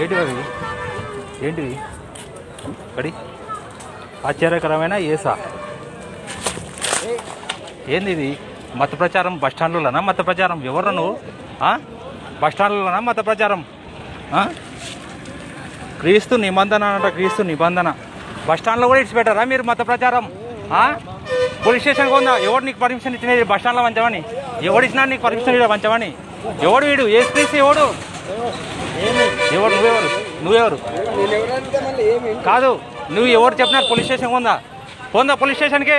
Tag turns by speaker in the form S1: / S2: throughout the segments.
S1: ఏంటివి ఏంటివి కడి. ఆశ్చర్యకరమైన ఏసా. ఏంది ఇది మత ప్రచారం బస్ స్టాండ్లోనా మత ప్రచారం ఎవరు నువ్వు? ఆ? బస్ మత ప్రచారం క్రీస్తు నిబంధన అంట క్రీస్తు నిబంధన. బస్టాండ్లో కూడా కూడా ఇడిచిపెట్టారా మీరు మత ప్రచారం పోలీస్ స్టేషన్కి ఉందా ఎవడు నీకు పర్మిషన్ ఇచ్చినది బస్ స్టాండ్లో పంచమని ఎవడు ఇచ్చినా నీకు పర్మిషన్ పంచమని ఎవడు వీడు? ఏ క్రీస్తు ఎవడు? ఎవడు నువ్వెవరు? నువ్వెవరు?
S2: నేను ఎవరంటే మళ్ళీ ఏమి
S1: కాదు నువ్వు ఎవరు చెప్పినారు పోలీస్ స్టేషన్ ఉందా? పోందా పోలీస్ స్టేషన్కి?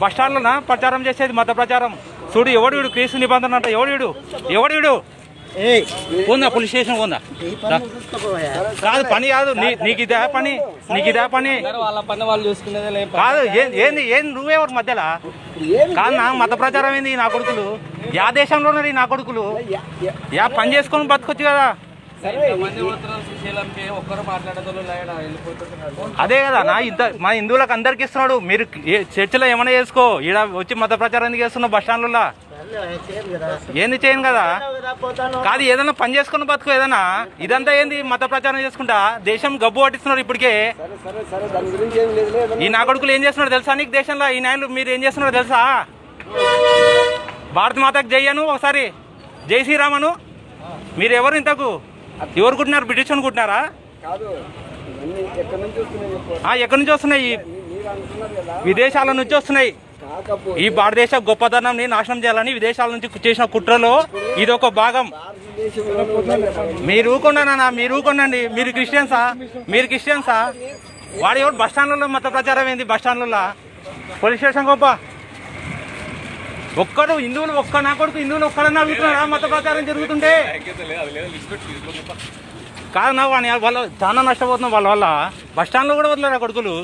S1: బస్ స్టాండ్లోనా? ప్రచారం చేసేది మత ప్రచారం. చూడు ఎవడు వీడు? క్రీస్తు నిబంధన అంట. ఎవడు వీడు? ఎవడు వీడు? పోందా పోలీస్ స్టేషన్ ఉందా కాదు పని కాదు. నీ నీకు ఇదే పని. నీకు ఇదే పని.
S3: వాళ్ళ పని వాళ్ళు చూసుకునేదే లేదు
S1: కాదు ఏంది ఏంది నువ్వెవరు మధ్యలో? కాదు నా మత ప్రచారం ఏంది? నా కొడుకులు? యా దేశంలో ఉన్నారు ఈ నా కొడుకులు? యా పని చేసుకొని బతకొచ్చు కదా. అదే కదా నా ఇంత మన హిందువులకు అందరికి ఇస్తున్నాడు. మీరు ఏ- చర్చిలో ఏమైనా చేసుకో. ఈడ వచ్చి మత ప్రచారం ఎందుకు చేస్తున్నావు బస్ స్టాండ్లలో ఏంది చేయను కదా? కాదు ఏదైనా పని చేసుకుని బతుకు ఏదైనా. ఇదంతా ఏంది మత ప్రచారం చేసుకుంటా? దేశం గబ్బు పట్టిస్తున్నారు ఇప్పటికే.
S2: సరే సరే సరే దాని గురించి ఏం లేదు. లేదు
S1: ఈ నా కొడుకులు ఏం చేస్తున్నారు తెలుసా నీకు దేశంలో? ఈ నాయలు మీరు ఏం చేస్తున్నారు తెలుసా? భారత మాతకు జయ్యను ఒకసారి. జై శ్రీరామను. మీరు ఎవరు ఇంతకు? ఎవరు కుట్టినారు? బ్రిటిష్
S2: కాదు ఇవన్నీ ఎక్కడి నుంచి వస్తున్నాయి
S1: విదేశాల నుంచి వస్తున్నాయి. ఈ భారతదేశ గొప్పతనాన్ని నాశనం చేయాలని విదేశాల నుంచి చేసిన కుట్రలో ఇది ఒక భాగం. మీరు ఊరుకున్నానా మీరు ఊరుకోండి మీరు క్రిస్టియన్సా మీరు క్రిస్టియన్సా వాడు ఎవరు బస్ స్టాండ్లలో మత ప్రచారం ఏంది? బస్ స్టాండ్లలో? పోలీస్ స్టేషన్ గొప్ప ఒక్కడు హిందువులు ఒక్క నా కొడుకు హిందువులు ఒక్కడన్నా అడుగుతున్నారా మత ప్రచారం జరుగుతుంటే. కాదు నా వాని వాళ్ళ చాలా నష్టపోతున్నాం వాళ్ళ వల్ల బస్ స్టాండ్లో కూడా వదలరా కొడుకులు?